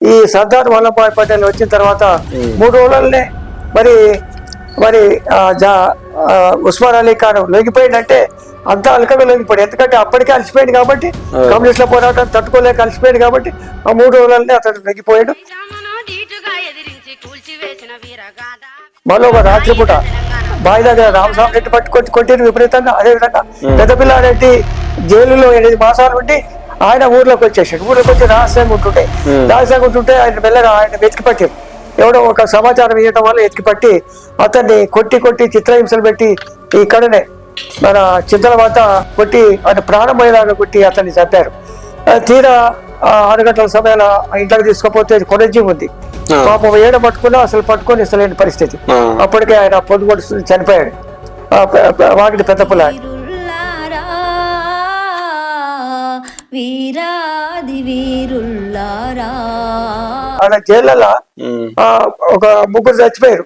ఈ సర్దార్ వల్లభాయ్ పటేల్ వచ్చిన తర్వాత మూడు రోజులనే మరి మరి ఆ, జా- ఆ, ఉస్మాన్ అలీ ఖాన్ లొంగిపోయిందంటే అంతా అలకగా లొంగిపోయాడు. ఎందుకంటే అప్పటికే అలసిపోయింది కాబట్టి కమ్యూనిస్టుల పోరాటం తట్టుకోలేక అలసిపోయింది కాబట్టి ఆ మూడు రోజులనే అతను లొంగిపోయాడు. మళ్ళీ ఒక రాత్రిపూట బావి దగ్గర రామస్వామి రెడ్డి పట్టు కొట్టి కొట్టిన విపరీతంగా. అదేవిధంగా పెద్దపిల్లారెడ్డి జైలులో ఎనిమిది మాసాలు ఉండి ఆయన ఊర్లోకి వచ్చేసాడు. ఊర్లోకి వచ్చి రహస్యంగా ఉంటుంటే రహస్యంగా ఉంటుంటే ఆయన మెల్లగా ఆయన వెతికి పట్టారు ఎవడో ఒక సమాచారం ఇవ్వటం వల్ల ఎతికి పట్టి అతన్ని కొట్టి కొట్టి చిత్రహింసలు పెట్టి ఇక్కడనే మన చింతల వద్ద కొట్టి ఆయన ప్రాణం పోయేలాగా కొట్టి అతన్ని చంపారు. తీరా ఆ, ఆరు గంటల సమయంలో ఇంట్లోకి తీసుకుపోతే కొనజీ ఉంది. పాపం ఏడ పట్టుకున్నా అసలు పట్టుకొని ఇస్తలేని పరిస్థితి. అప్పటికే ఆయన పొద్దుగొడు చనిపోయాడు. వాకిటి పెద్ద పుల్ల వీరాది వీరుల్లారా. జైళ్ళలో ఆ, ఒక ముగ్గురు చచ్చిపోయారు.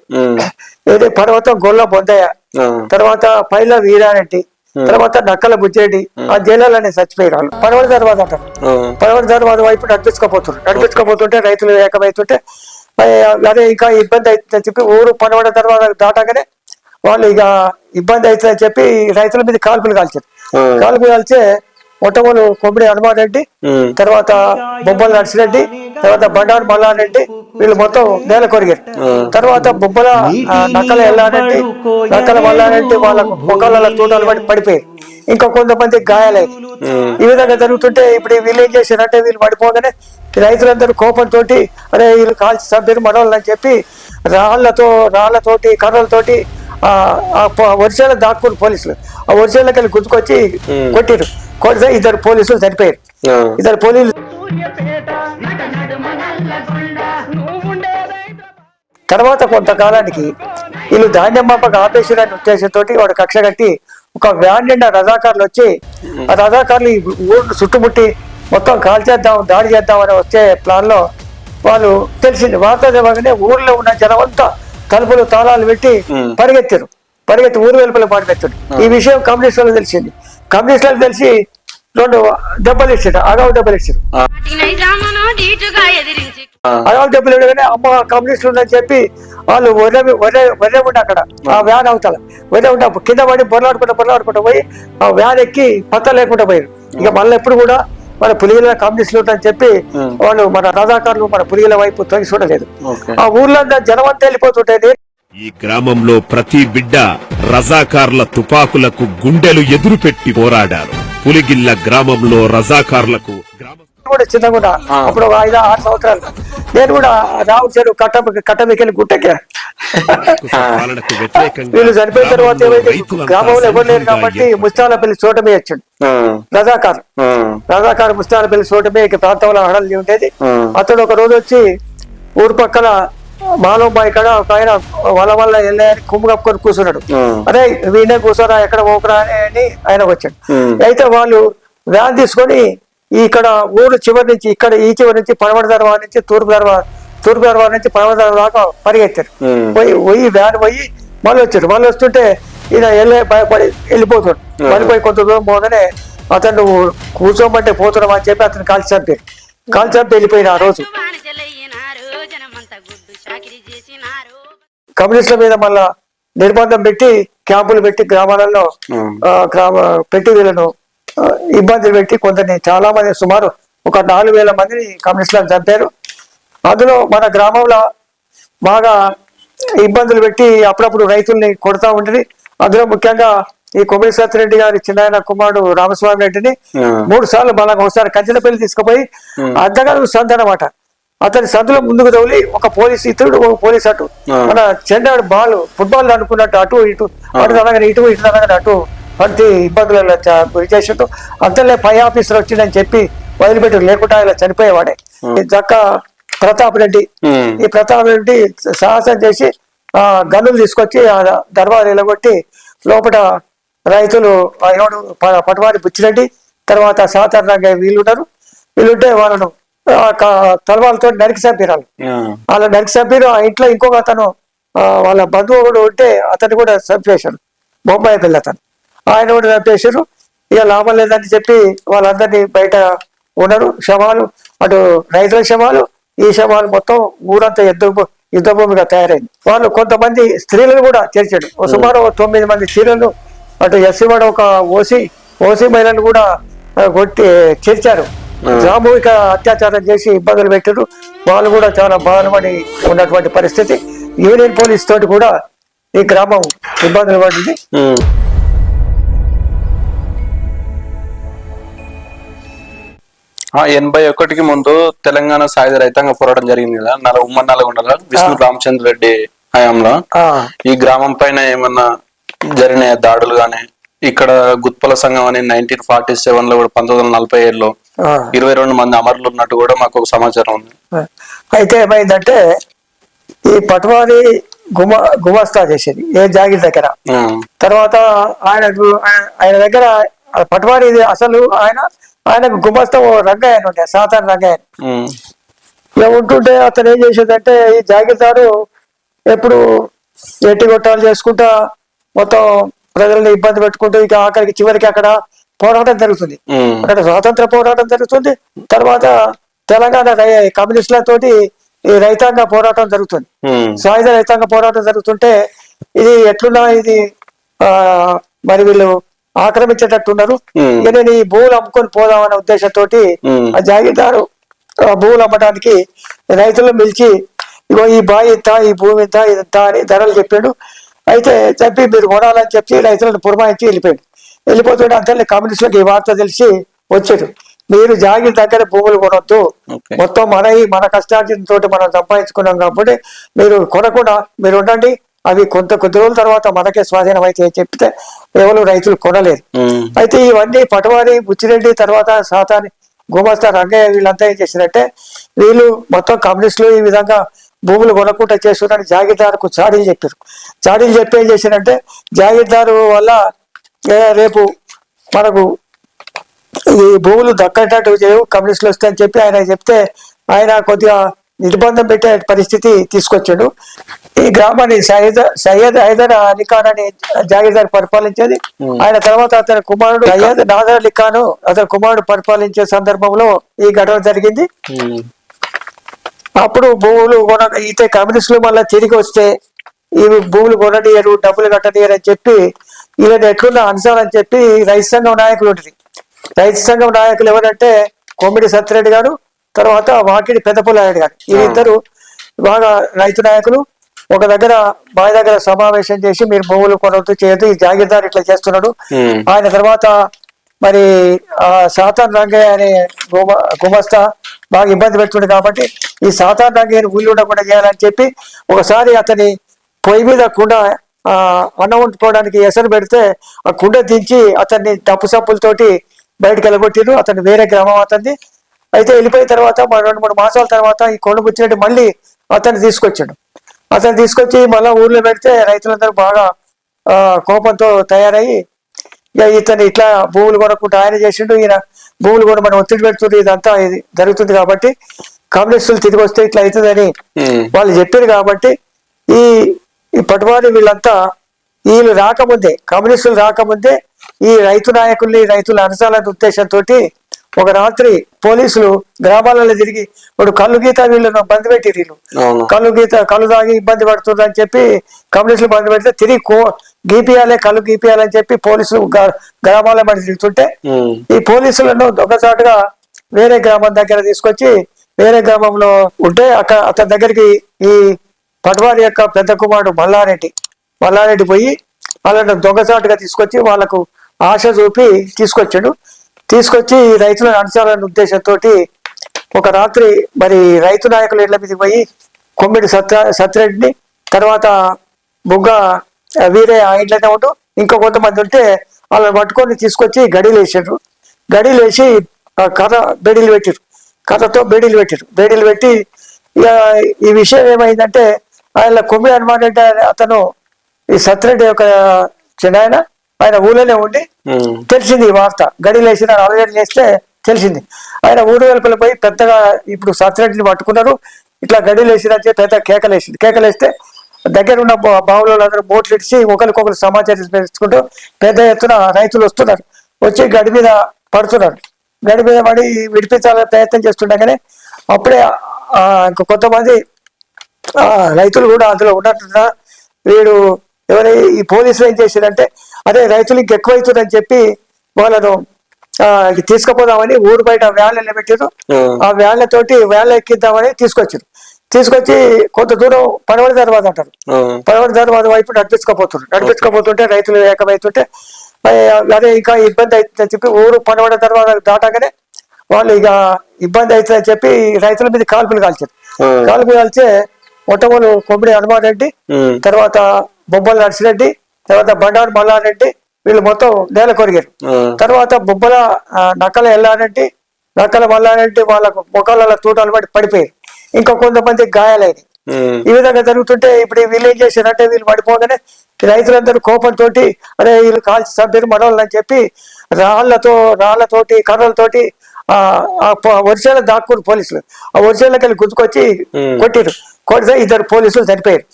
ఏది పర్వతం గొల్ల బొందయ్య తర్వాత పైల వీరారెడ్డి తర్వాత నక్కల బుజ్జేడి ఆ జైళ్ళలోనే చచ్చిపోయారు వాళ్ళు. పడవల తర్వాత అంటారు. పడవల తర్వాత వైపు నడిపించుకోపోతున్నారు నడిపించుకోపోతుంటే రైతులు ఏకమైతుంటే ఆ, అదే ఇంకా ఇబ్బంది అవుతుందని చెప్పి ఊరు పడవడ తర్వాత దాటగానే వాళ్ళు ఇక ఇబ్బంది అవుతుందని చెప్పి రైతుల మీద కాల్పులు కాల్చారు. కాల్పులు కాల్చే మొట్టమొదలు కొమ్మడి హనుమాన్ రెడ్డి తర్వాత బొబ్బల నర్సిరెడ్డి తర్వాత బండారు మల్లారెడ్డి వీళ్ళు మొత్తం నేల కొరిగారు. తర్వాత బొబ్బల నక్కల ఎల్లారెడ్డి నక్కల మల్లారెడ్డి వాళ్ళ పొగల తోటలు పడి పడిపోయారు. ఇంకా కొంతమంది గాయాలయ్యాయి ఈ విధంగా జరుగుతుంటే ఇప్పుడు వీళ్ళు ఏం చేశారంటే వీళ్ళు పడిపోగానే రైతులందరూ కోపంతో అరే వీళ్ళు కాల్చి చంపారు మనోళ్ళు అని చెప్పి రాళ్ళతో రాళ్ళతోటి కర్రలతోటి ఆ వరిసేల దాక్కుని పోలీసులు. ఆ వరిసేలకి గుర్తుకొచ్చి కొట్టిరు. కొడితే ఇద్దరు పోలీసులు చనిపోయారు. ఇద్దరు పోలీసులు తర్వాత కొంతకాలానికి వీళ్ళు ధాన్యం పంపక ఆపేసారనే ఉద్దేశంతో వాడు కక్ష కట్టి ఒక వ్యాన్ నిండా రజాకారులు వచ్చి ఆ రజాకారులు ఈ ఊరు చుట్టుముట్టి మొత్తం కాల్ చేద్దాం దాడి చేద్దాం అని వచ్చే ప్లాన్లో వాళ్ళు తెలిసింది. వార్త చదవగానే ఊర్లో ఉన్న జనం అంతా తలుపులు తాళాలు పెట్టి పరిగెత్తారు. పరిగెత్తి ఊరు వెలుపల పరిగెత్తారు ఈ విషయం కమ్యూనిస్టులకు తెలిసింది. కమ్యూనిస్టులకు తెలిసి రెండు దెబ్బలు ఇచ్చారు. అగావు దెబ్బలు ఇచ్చారు. అడవాళ్ళు దెబ్బలు ఇవ్వగానే అమ్మ కమ్యూనిస్టులు ఉందని చెప్పి వాళ్ళు ఒర్రె ఒర్రె ఒర్రె ఉండి అక్కడ ఆ వ్యాన్ అవతల. ఒర్రె ఉండి కింద పడి బొర్లాడుకుంటా బొర్లాడుకుంటా పోయి ఆ వ్యాన్ ఎక్కి పత్త లేకుండా పోయారు. ఇక మళ్ళీ ఎప్పుడు కూడా మన పులిగిల కమ్యూనిస్టులు ఉంటారని చెప్పి వాళ్ళు మన రజాకారులు మన పులిగిల వైపు తొలగి చూడలేదు. ఆ ఊర్లో అంతా జనం అంతా వెళ్ళిపోతుంటే ఈ గ్రామంలో ప్రతి బిడ్డ రజాకార్ల తుపాకులకు గుండెలు ఎదురుపెట్టి పోరాడారు. పులిగిల్ల గ్రామంలో రజాకార్లకు గ్రామ కూడా చిన్నగా. అప్పుడు ఒక ఐదు ఆరు సంవత్సరాలు. నేను కూడా రావు చెరువు కట్ట కట్ట మీకెళ్ళి గుట్టెక్కా వీళ్ళు చనిపోయిన తర్వాత గ్రామంలో ఏమైతే రైతులంతా గ్రామంలో ఎవరు లేరు కాబట్టి ముస్తాలపల్లి చోటమే వచ్చాడు రజాకార్. రజాకార్ ముస్తాలపల్లి చోటమే ఇక ప్రాంతంలో హడలు ఉండేది. అతడు ఒక రోజు వచ్చి ఊరు పక్కన మాలోబాయి కాడ ఒక ఆయన వల వల్ల వెళ్ళాయని కుమ్ము కప్పుకొని కూర్చున్నాడు. అరే వీనే కూర్చోరా ఎక్కడ పోకురా అని ఆయన వచ్చాడు. అయితే వాళ్ళు వ్యాన్ తీసుకొని ఇక్కడ ఊరు చివరి నుంచి ఇక్కడ ఈ చివరి నుంచి పడమటి దర్వా నుంచి తూర్పు దర్వా తూర్పు దర్వా నుంచి పడమటి దర్వా దాకా పరిగెత్తారు. పోయి పోయి వ్యాన్ పోయి మళ్ళీ వచ్చారు మళ్ళీ వస్తుంటే ఈయన వెళ్ళే భయపడి వెళ్ళిపోతాడు. మళ్ళీ పోయి కొంత దూరం పోగానే అతను కూర్చోమంటే పోతున్నాం అని చెప్పి అతను కాల్చి చంపారు కాల్చి చంపి వెళ్ళిపోయిన ఆ రోజు. కమ్యూనిస్టుల మీద మళ్ళా నిర్బంధం పెట్టి క్యాంపులు పెట్టి గ్రామాలలో పెట్టి వీళ్ళను ఇబ్బందులు పెట్టి కొందరిని చాలా మంది సుమారు ఒక నాలుగు వేల మందిని కమ్యూనిస్టులను చంపారు. అందులో మన గ్రామంలో బాగా ఇబ్బందులు పెట్టి అప్పుడప్పుడు రైతుల్ని కొడతా ఉంటుంది. అందులో ముఖ్యంగా ఈ కొమ్మిడి సత్యరెడ్డి గారి చిన్న కుమారుడు రామస్వామి రెడ్డిని మూడు సార్లు బలంగా ఒకసారి కంచెలపల్లి తీసుకుపోయి అంతగాను సంత అనమాట అతని సందులో ముందుకు తగిలి ఒక పోలీస్ ఇతరుడు ఒక పోలీస్ అటు. మన చెండాడు బాల్ ఫుట్బాల్ అనుకున్నట్టు అటు ఇటు. అటు అనగానే ఇటు ఇటు అనగానే అటు. పడితే ఇబ్బందులలో చ- గురి చేసినట్టు అంతలే పై ఆఫీసర్ వచ్చిందని చెప్పి వదిలిపెట్టి లేకుండా ఇలా చనిపోయేవాడే. ఈ జక్క ప్రతాప్ రెడ్డి. ఈ ప్రతాప్ రెడ్డి సాహసం చేసి ఆ గన్నులు తీసుకొచ్చి ఆ దర్బారు నిలగొట్టి లోపల రైతులు ఎవడు పటవారి బుచ్చిరెడ్డి తర్వాత సాధారణంగా వీళ్ళున్నారు వీళ్ళుంటే వాళ్ళను తలవాళ్ళతో నరికి చంపిరాలు ఆ, వాళ్ళ నరికి చంపిరు ఆ ఇంట్లో ఇంకొక అతను వాళ్ళ బంధువు కూడా ఉంటే అతను కూడా చంపేశాడు. బొంబాయి పిల్ల అతను ఆయన కూడా చంపేశారు. ఇక లాభం లేదని చెప్పి వాళ్ళందరినీ బయట ఉన్నారు. శవాలు అటు రైతుల శవాలు ఈ శవాలు మొత్తం ఊరంతా యుద్ధ యుద్ధ భూమిగా తయారైంది. వాళ్ళు కొంతమంది స్త్రీలను కూడా చేర్చాడు సుమారు తొమ్మిది మంది స్త్రీలను అటు ఎస్సీ వాడు ఒక ఓసీ ఓసీ మహిళను కూడా కొట్టి చేర్చారు. సామూహిక అత్యాచారం చేసి ఇబ్బందులు పెట్టారు వాళ్ళు కూడా చాలా బాధపడి ఉన్నటువంటి పరిస్థితి. యూనియన్ పోలీస్ తోటి కూడా ఈ గ్రామం ఇబ్బందులు పడింది. ఎనభై ఒకటికి ముందు తెలంగాణ సాయుధ రైతాంగ పోరాటం జరిగింది కదా? నల ఉమ్మడి నల్గొండలో విష్ణు రామచంద్ర రెడ్డి హయాంలో. ఆ, ఈ గ్రామం పైన ఏమన్నా జరిగిన దాడులు గాని? ఇక్కడ గుత్పల సంఘం అని నైన్టీన్ ఫార్టీ సెవెన్లో కూడా పంతొమ్మిది వందల నలభై ఏడులో. ఇరవై రెండు మంది అమరులు ఉన్నట్టు కూడా మాకు ఒక సమాచారం ఉంది. అయితే ఏమైందంటే ఈ పటవారి గుమ గుమస్తా చేసేది ఏ జాగిర్ దగ్గర. తర్వాత ఆయన- ఆయన దగ్గర ఆ పటవారి అసలు ఆయన ఆయనకు గుమస్తా ఓ రంగయ్య ఉండే సాధారణ ఇక ఉంటుంటే అతను ఏం చేసేదంటే ఈ జాగీర్దారు ఎప్పుడు ఎట్టి కొట్టాలు చేసుకుంటా మొత్తం ప్రజల్ని ఇబ్బంది పెట్టుకుంటూ ఇక ఆఖరికి చివరికి అక్కడ పోరాటం జరుగుతుంది. అక్కడ స్వాతంత్ర పోరాటం జరుగుతుంది. తర్వాత తెలంగాణ కమ్యూనిస్టులతోటి ఈ రైతాంగ పోరాటం జరుగుతుంది. సాయుధ రైతాంగ పోరాటం జరుగుతుంటే ఇది ఎట్లున్నా ఇది ఆ మరి వీళ్ళు ఆక్రమించేటట్టున్నారు. ఇక నేను ఈ భూములు అమ్ముకొని పోదామనే ఉద్దేశంతో Hmm. ఆ జాగీర్దారు ఆ భూములు అమ్మడానికి రైతులను పిలిచి ఇగో ఈ బావి ఇంత ఈ భూమి ఇంత ఇది ఇంత అని ధరలు చెప్పాడు. అయితే చెప్పి మీరు కొనాలని చెప్పి రైతులను పురమాయించి వెళ్ళిపోయాడు. వెళ్ళిపోతుంటే అంతే కమ్యూనిస్టులకు ఈ వార్త తెలిసి వచ్చాడు మీరు జాగిర్ దగ్గర భూములు కొనొద్దు. మొత్తం మన మన కష్టార్జితంతో మనం సంపాదించుకున్నాం కాబట్టి మీరు కొనకుండా మీరు ఉండండి. అవి కొంత కొద్ది రోజుల తర్వాత మనకే స్వాధీనం అయితే చెప్తే ఎవరు రైతులు కొనలేరు. ఉమ్, అయితే ఇవన్నీ పటవారి బుచ్చిరెడ్డి తర్వాత సాతాని గుమస్తా రంగయ్య వీళ్ళంతా ఏం చేశారంటే వీళ్ళు మొత్తం కమ్యూనిస్టులు ఈ విధంగా భూములు కొనకుండా చేస్తున్నారని జాగీర్దారుకు చాడీలు చెప్పారు. చాడీలు చెప్పి ఏం చేశారంటే జాగీర్దారు వల్ల రేపు మనకు ఈ భూములు దక్కేటట్టు చేయవు కమ్యూనిస్టులు వస్తాయని చెప్పి ఆయన చెప్తే ఆయన కొద్దిగా నిర్బంధం పెట్టే పరిస్థితి తీసుకొచ్చాడు. ఈ గ్రామాన్ని సయ్యద్ సయ్యద్ హైదర్ అలీ ఖాన్ అని జాగీర్దార్ పరిపాలించేది. ఆయన తర్వాత అతని కుమారుడు సయ్యద్ నాదర్ అలీ ఖాన్ అతని కుమారుడు పరిపాలించే సందర్భంలో ఈ ఘటన జరిగింది. అప్పుడు భూములు కొన అయితే కమ్యూనిస్టులు మళ్ళీ తిరిగి వస్తే ఇవి భూములు కొననీయరు డబ్బులు కట్టనీయరు అని చెప్పి వీళ్ళని ఎట్లున్నా అనుసరని చెప్పి రైతు సంఘం నాయకులు ఉంటుంది రైతు సంఘం నాయకులు ఎవరంటే కొమ్మిడి సత్యరెడ్డి గారు తర్వాత వాకిడి పెద్దపుల్లారెడ్డి గారు. వీళ్ళిద్దరు బాగా రైతు నాయకులు. ఒక దగ్గర బావి దగ్గర సమావేశం చేసి మీరు భూములు కొనవద్దు చేయొద్దు ఈ జాగీర్దార్ ఇట్లా చేస్తున్నాడు. ఆయన తర్వాత మరి ఆ సాతాన్ రంగయ్య అనే గుమ గుమస్తా బాగా ఇబ్బంది పెడుతుంది కాబట్టి ఈ సాతాన్ రంగయ్యని ఊళ్ళు ఉండకుండా చేయాలని చెప్పి ఒకసారి అతని పొయ్యి మీద కుండ అన్నం వండుకోవడానికి ఎసరు పెడితే ఆ కుండ దించి అతన్ని డప్పు సప్పులతోటి బయటకు వెళ్ళగొట్టిరు అతను వేరే గ్రామం అతన్ని. అయితే వెళ్ళిపోయిన తర్వాత రెండు మూడు మాసాల తర్వాత ఈ కొండ ముచ్చినట్టు మళ్ళీ అతన్ని తీసుకొచ్చాడు. అతను తీసుకొచ్చి మళ్ళీ ఊర్లో పెడితే రైతులందరూ బాగా కోపంతో తయారయ్యి ఇక ఇతను ఇట్లా భూములు కొనకుండా ఆయన చేసిండు ఈయన భూములు కూడా మనం ఒత్తిడి పెడుతుంది ఇదంతా ఇది జరుగుతుంది కాబట్టి కమ్యూనిస్టులు తిరిగి వస్తే ఇట్లా అవుతుందని వాళ్ళు చెప్పారు కాబట్టి ఈ ఈ పటువారి వీళ్ళంతా వీళ్ళు రాకముందే కమ్యూనిస్టులు రాకముందే ఈ రైతు నాయకుల్ని రైతుల అనసాలనే ఉద్దేశంతో ఒక రాత్రి పోలీసులు గ్రామాలలో తిరిగి ఇప్పుడు కళ్ళు గీత వీళ్ళను బంద్ పెట్టి వీళ్ళు. కళ్ళు గీత కళ్ళు తాగి ఇబ్బంది పడుతుంది అని చెప్పి కమ్యూనిస్టులు బంద్ పెడితే తిరిగి కో గీపియాలే కళ్ళు గీపియాలని చెప్పి పోలీసులు గ్రా- గ్రామాల మధ్య తిరుగుతుంటే ఈ పోలీసులను దొంగచాటుగా వేరే గ్రామం దగ్గర తీసుకొచ్చి వేరే గ్రామంలో ఉంటే అక్కడ అతని దగ్గరికి ఈ పటవారి యొక్క పెద్ద కుమారుడు మల్లారెడ్డి మల్లారెడ్డి పోయి వాళ్ళని దొంగచాటుగా తీసుకొచ్చి వాళ్ళకు ఆశ చూపి తీసుకొచ్చాడు. తీసుకొచ్చి ఈ రైతులను అనుసరాలనే ఉద్దేశంతో ఒక రాత్రి మరి రైతు నాయకులు ఇళ్ళ మీదకి పోయి కొమ్మిడి సత్య సత్యరెడ్డిని తర్వాత బుగ్గ వీరే ఆ ఇంట్లోనే ఉంటూ. ఇంకా కొంతమంది ఉంటే వాళ్ళని పట్టుకొని తీసుకొచ్చి గడిలు వేసారు గడిలు వేసి ఆ కథ బెడీలు పెట్టారు కథతో బేడీలు పెట్టారు బేడీలు పెట్టి ఈ విషయం ఏమైందంటే ఆయన కొమ్మిడి హనుమాన్ రెడ్డి అతను ఈ సత్యరెడ్డి యొక్క చిన్న ఆయన ఆయన ఊళ్ళోనే ఉండి తెలిసింది ఈ వార్త. గడిలు వేసిన అలగడి వేస్తే తెలిసింది. ఆయన ఊరు వెలుపల పోయి పెద్దగా ఇప్పుడు సత్యరెడ్డిని పట్టుకున్నారు. ఇట్లా గడిలు వేసిన పెద్ద కేకలు వేసింది. కేకలు వేస్తే దగ్గర ఉన్న బావులలో అందరూ బోట్లు ఇడిచి ఒకరికొకరు సమాచారం పెంచుకుంటూ పెద్ద ఎత్తున రైతులు వస్తున్నారు. వచ్చి గడి మీద పడుతున్నారు. గడి మీద పడి విడిపించాలని ప్రయత్నం చేస్తుండగానే అప్పుడే కొంతమంది ఆ, రైతులు కూడా అందులో ఉన్నట్టున్నా వీడు ఎవరి ఈ పోలీసులు ఏం చేశారంటే అదే రైతులు ఇంకెక్కువ అవుతుందని చెప్పి వాళ్ళను తీసుకుపోదామని ఊరు బయట వ్యాన్లు నిలబెట్టారు. ఆ వ్యాన్లతోటి వ్యాన్లు ఎక్కిద్దామని తీసుకొచ్చారు. తీసుకొచ్చి కొంత దూరం పడవడి తర్వాత అంటారు. పడవడి తర్వాత వైపు నడిపించుకోపోతున్నారు. నడిపించుకోపోతుంటే రైతులు ఏకమవుతుంటే అదే ఇంకా ఇబ్బంది అవుతుందని చెప్పి ఊరు పడవడ తర్వాత దాటగానే వాళ్ళు ఇక ఇబ్బంది అవుతుందని చెప్పి రైతుల మీద కాల్పులు కాల్చారు. కాల్పులు కాల్చే మొట్టమొదలు కొమ్మిడి హనుమాన్ రెడ్డి తర్వాత బొబ్బల నర్సిరెడ్డి తర్వాత బండారు మల్లారెడ్డి వీళ్ళు మొత్తం నేల కొరిగారు. తర్వాత బొబ్బల నక్కల ఎల్లారెడ్డి నక్కల మల్లారెడ్డి వాళ్ళకు ముఖాల తూటాలు పడి పడిపోయారు. ఇంకా కొంతమంది గాయాలైనవి ఈ విధంగా జరుగుతుంటే ఇప్పుడు వీళ్ళు ఏం చేశారంటే వీళ్ళు పడిపోగానే రైతులందరూ కోపంతో అరే వీళ్ళు కాల్చి చంపారు మనోళ్ళు అని చెప్పి రాళ్ళతో రాళ్ళతోటి కర్రలతోటి ఆ వర్షాలు దాక్కుని పోలీసులు. ఆ వర్షాలకు వెళ్ళి గుర్తుకొచ్చి కొట్టిరు. కొడితే ఇద్దరు పోలీసులు చనిపోయారు.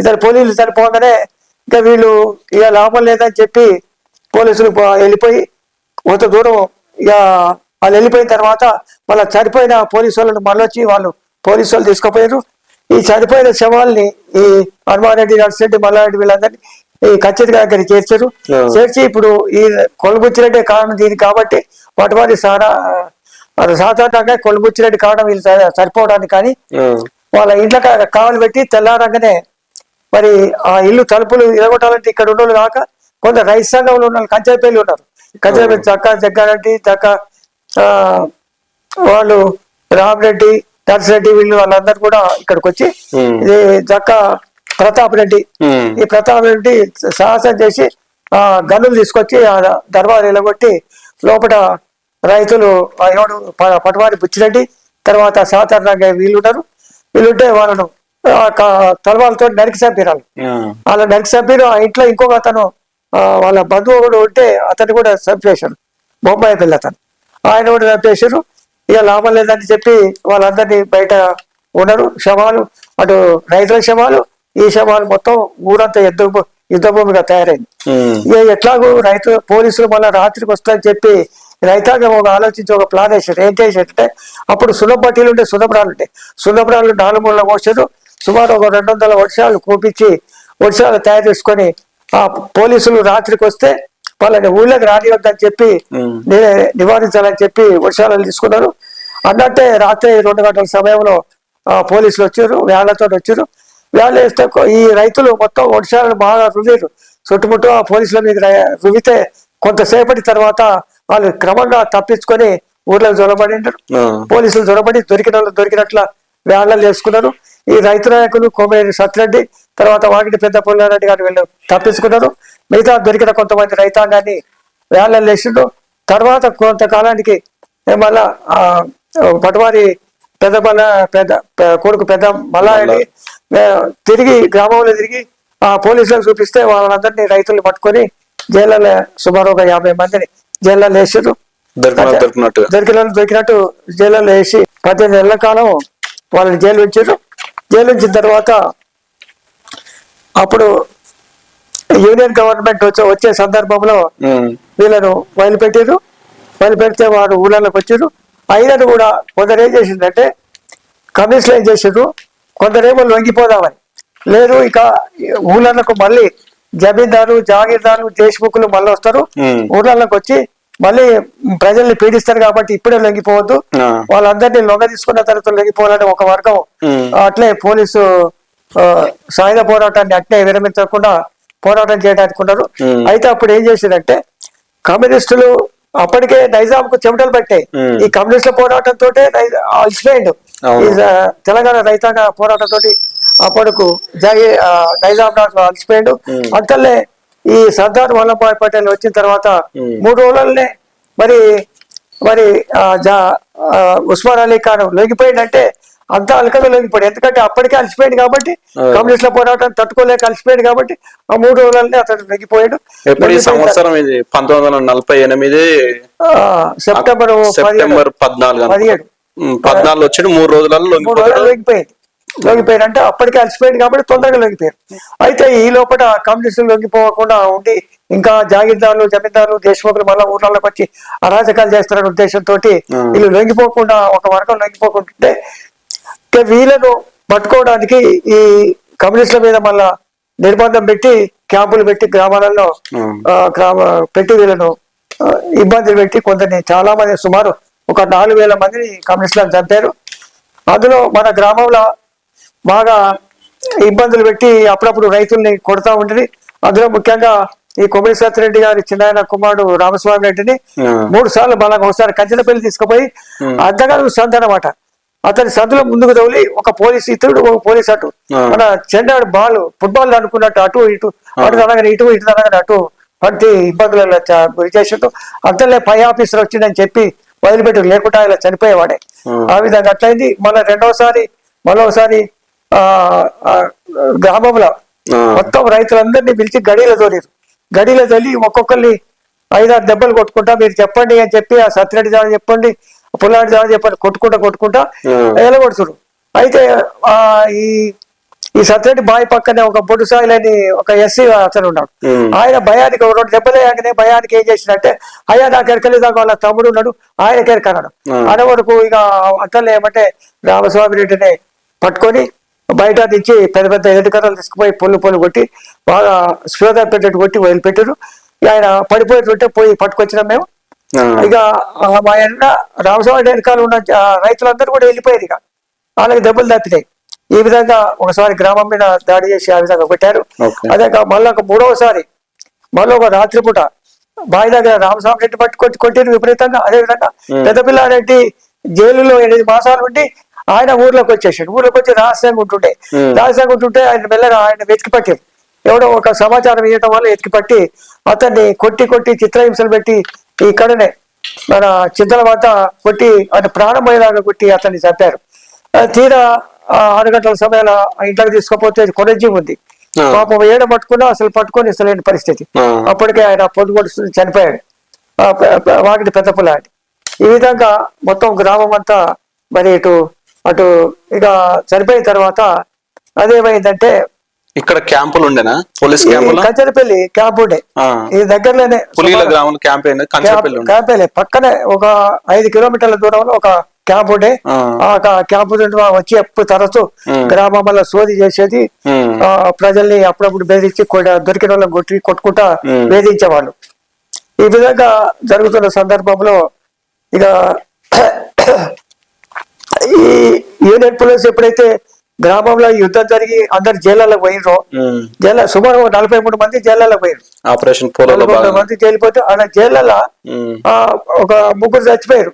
ఇద్దరు పోలీసులు చనిపోగానే ఇంకా వీళ్ళు ఇక లాభం లేదని చెప్పి పోలీసులు వెళ్ళిపోయి కొంత దూరం ఇక వాళ్ళు వెళ్ళిపోయిన తర్వాత వాళ్ళ చనిపోయిన పోలీసు వాళ్ళని మళ్ళీ వచ్చి వాళ్ళు పోలీసు వాళ్ళు తీసుకుపోయారు ఈ చనిపోయిన శవాల్ని ఈ హనుమారెడ్డి నర్సిరెడ్డి మల్లారెడ్డి వీళ్ళందరినీ ఈ కచ్చేరి దగ్గరికి చేర్చారు. చేర్చి ఇప్పుడు ఈ కొలుబుచ్చిరెడ్డి కారణం దీనికి కాబట్టి వాటి వారి సారా సాధారణంగా కొలుబుచ్చిరెడ్డి కారణం వీళ్ళు సరి- సరిపోవడానికి కానీ వాళ్ళ ఇంట్లో కావలి పెట్టి తెల్లారంగానే మరి ఆ ఇల్లు తలుపులు ఇరగొట్టాలంటే ఇక్కడ ఉన్నోళ్ళు కాక కొంత రైతు సంఘంలో ఉన్న కంచెపల్లి ఉన్నారు. కంచెపల్లి చక్క జగ్గారెడ్డి చక్క ఆ, వాళ్ళు రామరెడ్డి నర్సిరెడ్డి వీళ్ళు వాళ్ళందరూ కూడా ఇక్కడికి వచ్చి ఇది చక్క ప్రతాప్ రెడ్డి ఈ ప్రతాప్ రెడ్డి సాహసం చేసి ఆ గన్నులు తీసుకొచ్చి ఆ దర్బారు ఎలగొట్టి లోపల రైతులు ప- పటవారి బుచ్చిరెడ్డి తర్వాత సాధారణంగా వీళ్ళు ఉన్నారు వీళ్ళుంటే వాళ్ళను తలవాళ్ళతో నరికి చంపిరాలు వాళ్ళ నరికి చంపిరు ఆ ఇంట్లో ఇంకొక అతను వాళ్ళ బంధువు కూడా ఉంటే అతను కూడా చంపేశారు. బొంబాయి పిల్ల అతను. ఆయన కూడా చంపేశారు. ఇక లాభం లేదని చెప్పి వాళ్ళందరినీ బయట ఉన్నారు శవాలు అటు రైతుల శవాలు ఈ శవాలు మొత్తం ఊరంతా యుద్ధ యుద్ధ భూమిగా తయారైంది. ఇక ఎట్లాగో రైతు పోలీసులు మళ్ళీ రాత్రికి వస్తారని చెప్పి రైతాంగం ఒక ఆలోచించి ఒక ప్లాన్ వేసారు ఏం చేసారంటే అప్పుడు సులభ పట్టీలు ఉంటే సులభరాలు ఉంటాయి సులభరాలు నాలుగు మూల పోసారు సుమారు ఒక రెండు వందల వర్షాలు కూపించి వర్షాలు తయారు చేసుకొని ఆ పోలీసులు రాత్రికి వస్తే వాళ్ళని ఊళ్ళకి రానివద్దని చెప్పి నేనే నివారించాలని చెప్పి వర్షాలు తీసుకున్నారు. అన్నట్టే రాత్రి రెండు గంటల సమయంలో పోలీసులు వచ్చారు వ్యాన్లతో వచ్చారు. వ్యాన్లు వేస్తే ఈ రైతులు మొత్తం వర్షాలను బాగా రువ్వారు చుట్టుముట్టు ఆ పోలీసుల మీద రువితే కొంతసేపటి తర్వాత వాళ్ళు క్రమంగా తప్పించుకొని ఊర్లోకి జొరబడింటారు పోలీసులు జొరబడి దొరికిన దొరికినట్ల వ్యాన్లు వేసుకున్నారు. ఈ రైతు నాయకులు కోమేరి సత్యరెడ్డి తర్వాత వాకిటి పెద్ద పుల్లారెడ్డి గారు వీళ్ళు తప్పించుకున్నారు. మిగతా దొరికిన కొంతమంది రైతాంగాన్ని వ్యాన్లు వేసిండ్రు. తర్వాత కొంతకాలానికి మళ్ళా పటవారి పెద్ద మల్ల పెద్ద కొడుకు పెద్ద మల్లారెడ్డి మే- తిరిగి గ్రామంలో తిరిగి ఆ పోలీసులకు చూపిస్తే వాళ్ళందరినీ రైతులు పట్టుకొని జైల్లో సుమారు ఒక యాభై మందిని జైల్లో వేసారు దొరికిన దొరికినట్టు. జైల్లో వేసి పద్దెనిమిది నెలల కాలం వాళ్ళని జైలు ఉంచారు జైలు ఉంచిన తర్వాత అప్పుడు యూనియన్ గవర్నమెంట్ వచ్చే వచ్చే సందర్భంలో. వీళ్ళను వదిలిపెట్టారు వదిలిపెడితే వారు ఊళ్ళలోకి వచ్చారు అయినను కూడా కొందరు ఏం చేసిందంటే కమ్యూనిస్టులు ఏం చేసారు కొందరేమో లొంగిపోదామని లేదు ఇక ఊళ్ళకు మళ్ళీ జమీందారు జాగీర్దారు దేశముఖులు మళ్ళీ వస్తారు. ఊళ్ళలోకి వచ్చి మళ్ళీ ప్రజల్ని పీడిస్తారు కాబట్టి ఇప్పుడే లొంగిపోవద్దు. వాళ్ళందరినీ లొంగ తీసుకున్న తర్వాత లొంగిపోవాలని ఒక వర్గం. అట్లే పోలీసు సాయుధ పోరాటాన్ని అట్లే విరమించకుండా పోరాటం చేయడానికి ఉన్నారు. అయితే అప్పుడు ఏం చేసిందంటే కమ్యూనిస్టులు అప్పటికే నైజాంకు చెమటలు పట్టాయి. ఈ కమ్యూనిస్టుల పోరాటం తోటే అలసిపోయిండు తెలంగాణ రైతాంగ పోరాటం తోటి అప్పటికు జగి నైజాం నాకు అలసిపోయిండు. అంతల్లే ఈ సర్దార్ వల్లభాయ్ పటేల్ వచ్చిన తర్వాత మూడు రోజులనే మరి మరి ఉస్మాన్ అలీ ఖాన్ లొంగిపోయిందంటే అంతా అలకగా లొంగిపోయాడు ఎందుకంటే అప్పటికే అలసిపోయింది కాబట్టి కమ్యూనిస్టుల పోరాటం తట్టుకోలేక అలసిపోయింది కాబట్టి ఆ మూడు రోజులనే అతను ఈ లొంగిపోయిన సంవత్సరం ఇది పంతొమ్మిది వందల నలభై ఎనిమిది సెప్టెంబర్ సెప్టెంబర్ పద్నాలుగు. పదిహేడు. పద్నాలుగు వచ్చి మూడు రోజులలో మూడు రోజులు లొంగిపోయింది లొంగిపోయారు అంటే అప్పటికే అలసిపోయింది కాబట్టి తొందరగా లొంగిపోయారు అయితే ఈ లోపల కమ్యూనిస్టులు లొంగిపోకుండా ఉండి ఇంకా జాగీర్దారులు జమీందారులు దేశముఖులు మళ్ళా ఊర్లలోకి వచ్చి అరాజకాలు చేస్తారనే ఉద్దేశంతో వీళ్ళు లొంగిపోకుండా ఒక వర్గం లొంగిపోకుంటే ఇక వీళ్ళను పట్టుకోవడానికి ఈ కమ్యూనిస్టుల మీద మళ్ళా నిర్బంధం పెట్టి క్యాంపులు పెట్టి గ్రామాలలో పెట్టి వీళ్ళను ఇబ్బందులు పెట్టి కొందరిని చాలా మంది సుమారు ఒక నాలుగు వేల మందిని కమ్యూనిస్టులను చంపారు. అందులో మన గ్రామంలో బాగా ఇబ్బందులు పెట్టి అప్పుడప్పుడు రైతుల్ని కొడతా ఉంటుంది. అందులో ముఖ్యంగా ఈ కొమ్మిడి సత్యరెడ్డి గారి చిన్న కుమారుడు రామస్వామి రెడ్డిని. మూడు సార్లు బలంగా ఒకసారి కంచెలపల్లి తీసుకుపోయి అద్దగారు సంత అనమాట అతని సందులో ముందుకు తగిలి ఒక పోలీస్ ఇతరుడు ఒక పోలీస్ అటు. మన చెండాడు బాల్ ఫుట్బాల్ అనుకున్నట్టు అటు ఇటు అటు తనగానే ఇటు ఇటు తనగానే అటు పట్టి ఇబ్బందులలో చ- గురి చేసిండు. అంతలే పై ఆఫీసర్ వచ్చిందని చెప్పి వదిలిపెట్టి లేకుండా ఇలా చనిపోయేవాడే. ఆ. విధంగా అట్లయింది. మళ్ళీ రెండవసారి మరోసారి గ్రామంలో. మొత్తం రైతులందరినీ పిలిచి గడిలో తోలేరు. గడిలో తల్లి ఒక్కొక్కరిని ఐదారు దెబ్బలు కొట్టుకుంటా మీరు చెప్పండి అని చెప్పి ఆ సత్యరెడ్డి చెప్పండి. పుల్లాడి జాడ చెప్పండి కొట్టుకుంటా కొట్టుకుంటా ఆ. ఎలగొడుతురు అయితే ఆ ఈ ఈ సత్యరెడ్డి బావి పక్కనే ఒక బొడ్డు సాయిలని ఒక ఎస్సీ అతను ఉన్నాడు. ఆయన భయానికి రెండు దెబ్బలు వేయగానే భయానికి ఏం చేసినట్టే అయ్యా నాకు ఎరకలేదు వాళ్ళ తమ్ముడు ఉన్నాడు ఆయన ఎరకన్నాడు. అనే వరకు ఇక అతను ఏమంటే రామస్వామి రెడ్డిని పట్టుకొని బయట నుంచి పెద్ద పెద్ద ఎదుకర్రలు తీసుకుపోయి పొల్లు పొల్లు కొట్టి బాగా స్వేద పెట్టేట్టు కొట్టి వదిలిపెట్టారు ఆయన పడిపోయేటుంటే పోయి పట్టుకొచ్చినాం మేము. ఇక మా ఎన్న రామస్వామి వెనకాల ఉన్న రైతులందరూ కూడా వెళ్ళిపోయారు ఇక. వాళ్ళకి దెబ్బలు తప్పినాయి. ఈ విధంగా ఒకసారి గ్రామం మీద దాడి చేసి ఆ విధంగా కొట్టారు. Okay. అదే మళ్ళీ ఒక మూడవసారి మళ్ళీ ఒక రాత్రిపూట బావి దగ్గర రామస్వామి రెడ్డి పట్టి కొట్టి కొట్టారు విపరీతంగా. అదే విధంగా పెద్దపిల్లారెడ్డి జైలులో ఎనిమిది మాసాలు ఉండి ఆయన ఊర్లోకి వచ్చేసాడు. ఊర్లోకి వచ్చి రహస్యంగా ఉంటుండే. రహస్యంగా ఉంటుంటే ఆయన మెల్లగా ఆయన వెతికి పట్టారు ఎవడో ఒక సమాచారం ఇవ్వటం వల్ల ఎతికి పట్టి అతన్ని కొట్టి కొట్టి చిత్రహింసలు పెట్టి ఇక్కడనే మన చింతల వద్ద కొట్టి ఆయన ప్రాణం పోయేలాగా కొట్టి అతన్ని చంపారు. తీరా ఆ, ఆరు గంటల సమయంలో ఇంట్లోకి తీసుకుపోతే కొనజీ ఉంది. పాపం ఏడ పట్టుకున్నా అసలు పట్టుకొని ఇస్తలేని పరిస్థితి. అప్పటికే ఆయన పొద్దు పొడుస్తుంది చనిపోయాడు వాకిటి పెద్ద పుల్లాడి ఈ విధంగా మొత్తం గ్రామం అంతా మరి ఇటు అటు ఇక చనిపోయిన తర్వాత అదేమైందంటే ఇక్కడ క్యాంపులు ఉండేనా? పోలీస్ క్యాంపులు? కంచెరపల్లి క్యాంప్ ఉండే. ఈ దగ్గరలోనే పులీల గ్రామంలో క్యాంప్ క్యాంపేలే. పక్కనే ఒక ఐదు కిలోమీటర్ల దూరంలో ఒక క్యాంప్ ఉండే. ఆ. క్యాంపు వచ్చి ఎప్పుడు తరచు. గ్రామంలో సోది చేసేది. ప్రజల్ని అప్పుడప్పుడు బెదిరించి దొరికిన వాళ్ళని కొట్టి కొట్టుకుంటా. వేధించేవాళ్ళు. ఈ విధంగా జరుగుతున్న సందర్భంలో ఇక ఈ యూనియన్ పోలీస్ ఎప్పుడైతే గ్రామంలో యుద్ధం జరిగి అందరు జైళ్ళలో పోయినరో. జైలు సుమారు నలభై మూడు మంది జైళ్ళలో పోయారు ఆపరేషన్ భాగంగా. మంది జైలుపోతే ఆడ జైళ్ళలో ఒక ముగ్గురు చచ్చిపోయారు.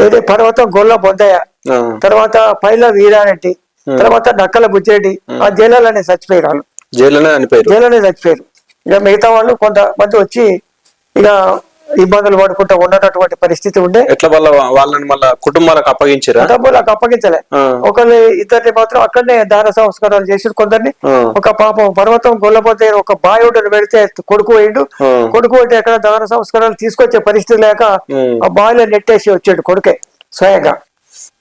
ఏది పర్వతం గొల్ల బొందయ్య. ఆ. తర్వాత పైల వీరారెడ్డి. తర్వాత నక్కల బుజ్జెడ్డి ఆ జైళ్ళలోనే చచ్చిపోయారు వాళ్ళు. జైల్లోనే జైల్లోనే చచ్చిపోయారు ఇక మిగతా వాళ్ళు కొంతమంది వచ్చి ఇక ఇబ్బందులు పడుకుంటూ ఉన్నటువంటి పరిస్థితి ఉండే ఎట్లా వాళ్ళ వాళ్ళని మళ్ళా కుటుంబాలకు అప్పగించారా కుటుంబాలకు అప్పగించలే. ఒకళ్ళు ఇద్దరిని మాత్రం అక్కడనే దాన సంస్కారాలు చేసి కొందరిని. ఒక పాపం పర్వతం గొల్లపోతే ఒక బాయుడుని పెడితే కొడుకు పోయిండు. కొడుకు పోతే ఎక్కడ దాన సంస్కారాలు తీసుకొచ్చే పరిస్థితి లేక. ఆ బావిలో నెట్టేసి వచ్చాడు కొడుకే స్వయంగా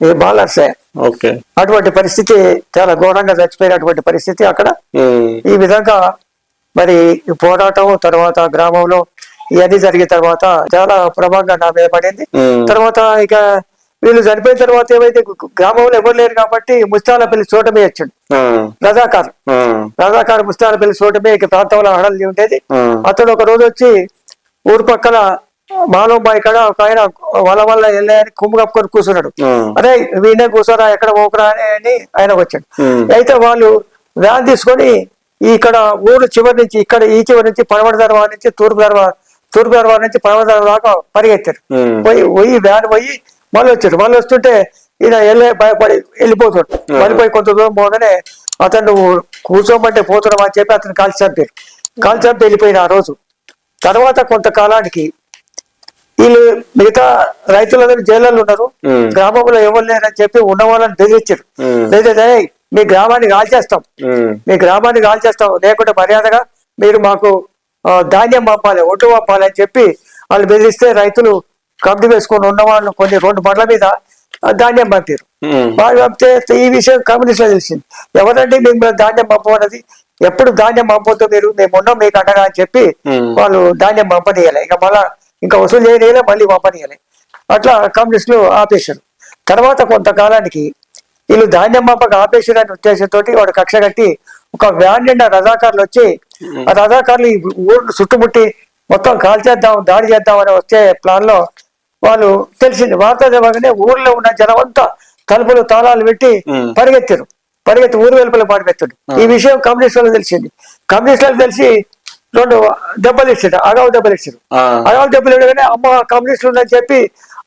ఈ బాలర్సే ఓకే అటువంటి పరిస్థితి చాలా ఘోరంగా చచ్చిపోయినటువంటి పరిస్థితి అక్కడ. ఈ విధంగా మరి పోరాటం తర్వాత గ్రామంలో ఇవన్నీ జరిగిన తర్వాత చాలా ప్రభావంగా నా మీద పడింది. తర్వాత ఇక వీళ్ళు చనిపోయిన తర్వాత ఏవైతే గు- గ్రామంలో ఎవరు లేరు కాబట్టి ముస్తాలపల్లి చోటమే వచ్చాడు. రజాకార్. రజాకార్ ముస్తాలపల్లి చోటమే ఇక ప్రాంతంలో హడలి ఉండేది. అతడు ఒక రోజు వచ్చి ఊరు పక్కన మాలోబాయి ఇక్కడ ఒక ఆయన వల వల్ల వెళ్ళాయని కుమ్ము కప్పుకొని కూర్చున్నాడు. అరే వీనే కూర్చోరా ఎక్కడ పోకురా అని అని ఆయనకు వచ్చాడు. అయితే వాళ్ళు వ్యాన్ తీసుకొని ఇక్కడ ఊరు చివరి నుంచి ఇక్కడ ఈ చివరి నుంచి పడమటి దర్వా నుంచి తూర్పు దర్వా తూర్పు దర్వా నుంచి దర్వా దాకా పరిగెత్తారు. పోయి పోయి వ్యాన్ పోయి మళ్ళీ వచ్చాడు మళ్ళీ వస్తుంటే ఈయన వెళ్ళే భయపడి వెళ్ళిపోతాడు వెళ్ళిపోయి కొంత దూరం పోగానే అతను కూర్చోమంటే పోతున్నాం అని చెప్పి అతను కాల్చి చంపారు. కాల్చి చంపి వెళ్ళిపోయిన ఆ రోజు. తర్వాత కొంతకాలానికి వీళ్ళు మిగతా రైతులందరూ జైళ్ళలో ఉన్నారు. గ్రామంలో ఎవరు లేరని చెప్పి ఉన్న వాళ్ళని బెదిరించారు. "ఏయ్, మీ గ్రామాన్ని కాల్చేస్తాం. మీ గ్రామాన్ని కాల్చేస్తాం. లేకుంటే మర్యాదగా మీరు మాకు ధాన్యం పంపాలి ఒడ్డు పంపాలి అని చెప్పి వాళ్ళు బెదిరిస్తే రైతులు కబ్జి వేసుకొని ఉన్న వాళ్ళు కొన్ని రెండు బండ్ల మీద ధాన్యం పంపారు. వాళ్ళు పంపితే ఈ విషయం కమ్యూనిస్ట్లో తెలిసింది. ఎవరండి మేము ధాన్యం పంపన్నది ఎప్పుడు ధాన్యం పంపొద్దు మీరు? మేము ఉన్నాం మీకు అండగా అని చెప్పి. వాళ్ళు ధాన్యం పంపనీయాలి. ఇక మళ్ళా ఇంకా వసూలు చేయనీయలే మళ్ళీ పంపనీయాలి. అట్లా కమ్యూనిస్టులు ఆపేశారు. తర్వాత కొంతకాలానికి వీళ్ళు ధాన్యం పంపక ఆపేసిరని ఉద్దేశంతో వాడు కక్ష కట్టి ఒక వ్యాన్ నిండా రజాకారులు వచ్చి ఆ రజాకారులు ఈ ఊరు చుట్టుముట్టి మొత్తం కాల్చేద్దాం దాడి చేద్దాం అని వచ్చే ప్లాన్లో వాళ్ళు తెలిసింది. వార్త చదవగానే ఊర్లో ఉన్న జనం అంతా తలుపులు తాళాలు పెట్టి. పరిగెత్తారు. పరిగెత్తి ఊరు వెలుపల పరిగెత్తారు ఈ విషయం కమ్యూనిస్టులకు తెలిసింది. కమ్యూనిస్టులకు తెలిసి రెండు దెబ్బలు ఇచ్చారు అగావు దెబ్బలు ఇచ్చారు. అగావు దెబ్బలు ఇవ్వగానే అమ్మ కమ్యూనిస్టులు ఉందని చెప్పి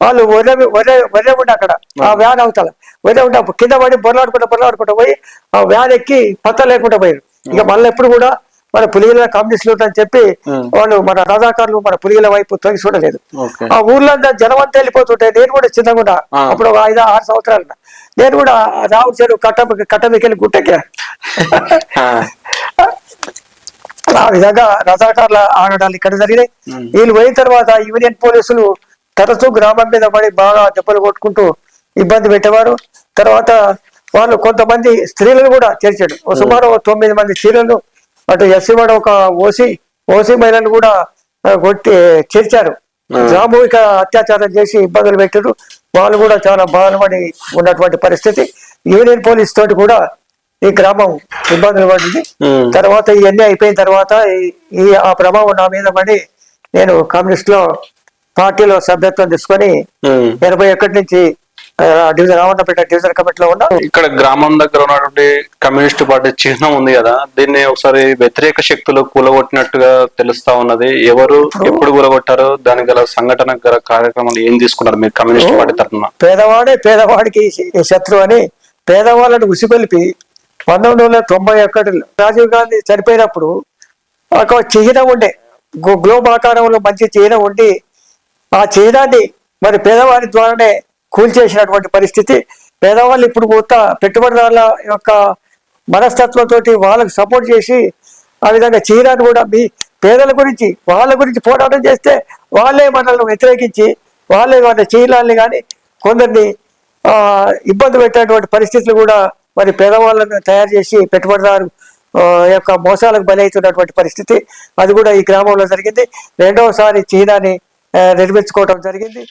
వాళ్ళు ఒర్రె ఒర్రె ఒర్రె ఉండి అక్కడ ఆ వ్యాన్ అవతల ఒర్రె ఉండి కింద పడి బొర్లాడుకుంటా బొర్లాడుకుంటా పోయి ఆ వ్యాన్ ఎక్కి పత్త లేకుండా పోయారు. ఇక మళ్ళీ ఎప్పుడు కూడా మన పులిగిల కమ్యూనిస్టులు అని చెప్పి వాళ్ళు మన రజాకారులు మన పులిగిల వైపు తొగి చూడలేదు. ఆ ఊర్లో జనం అంతా వెళ్ళిపోతుంటే నేను కూడా చిన్నగా. అప్పుడు ఒక ఐదు ఆరు సంవత్సరాలు. నేను కూడా రావు చెరువు కట్ట కట్ట మీకెళ్ళి గుట్టెక్కా ఆ, విధంగా రజాకారుల ఆగడాలు ఇక్కడ జరిగినాయి. వీళ్ళు పోయిన తర్వాత యూనియన్ పోలీసులు తరచూ గ్రామం మీద పడి బాగా దెబ్బలు కొట్టుకుంటూ ఇబ్బంది పెట్టేవారు. తర్వాత వాళ్ళు కొంతమంది స్త్రీలను కూడా చేర్చాడు సుమారు తొమ్మిది మంది స్త్రీలను అటు ఎస్సీ వాడు ఒక ఓసీ ఓసీ మహిళలు కూడా కొట్టి చేర్చారు సామూహిక అత్యాచారం చేసి ఇబ్బందులు పెట్టారు వాళ్ళు కూడా చాలా బాధపడి ఉన్నటువంటి పరిస్థితి. యూనియన్ పోలీస్ తోటి కూడా ఈ గ్రామం ఇబ్బందులు పడింది. తర్వాత ఇవన్నీ అయిపోయిన తర్వాత ఈ- ఆ ప్రభావం నా మీద పడి నేను కమ్యూనిస్ట్లో పార్టీలో సభ్యత్వం తీసుకొని. ఎనభై ఒకటి నుంచి డివిజన్ రావణపేట డివిజన్ కమిటీలో ఉన్నా ఇక్కడ గ్రామం దగ్గర ఉన్నటువంటి కమ్యూనిస్ట్ పార్టీ చిహ్నం ఉంది కదా దీన్ని ఒకసారి వ్యతిరేక శక్తులు కూలగొట్టినట్టుగా తెలుస్తా ఉన్నది. ఎవరు ఎప్పుడు కూలగొట్టారు? దానికి గల సంఘటన గల కార్యక్రమాలు ఏం తీసుకున్నారు మీరు కమ్యూనిస్ట్ పార్టీ తరఫున? పేదవాడే పేదవాడికి శత్రువు అని పేదవాళ్ళను ఉసిగొలిపి పంతొమ్మిది వందల తొంభై ఒకటిలో రాజీవ్ గాంధీ చనిపోయినప్పుడు ఒక చిహ్నం ఉండే గ్లో- గ్లోబ్ ఆకారంలో మంచి చిహ్నం ఉండి ఆ చిహ్నాన్ని మరి పేదవారి ద్వారానే కూల్చేసినటువంటి పరిస్థితి. పేదవాళ్ళు ఇప్పుడు కొత్త పెట్టుబడిదారుల యొక్క మనస్తత్వంతో వాళ్ళకు సపోర్ట్ చేసి ఆ విధంగా చీరాన్ని కూడా మీ పేదల గురించి వాళ్ళ గురించి పోరాటం చేస్తే వాళ్ళే మనల్ని వ్యతిరేకించి వాళ్ళే వాళ్ళ చీరాల్ని కానీ కొందరిని ఇబ్బంది పెట్టేటువంటి పరిస్థితులు కూడా మరి పేదవాళ్ళను తయారు చేసి పెట్టుబడిదారు యొక్క మోసాలకు బలవుతున్నటువంటి పరిస్థితి. అది కూడా ఈ గ్రామంలో జరిగింది. రెండవసారి చీనాని నిర్మించుకోవడం జరిగింది.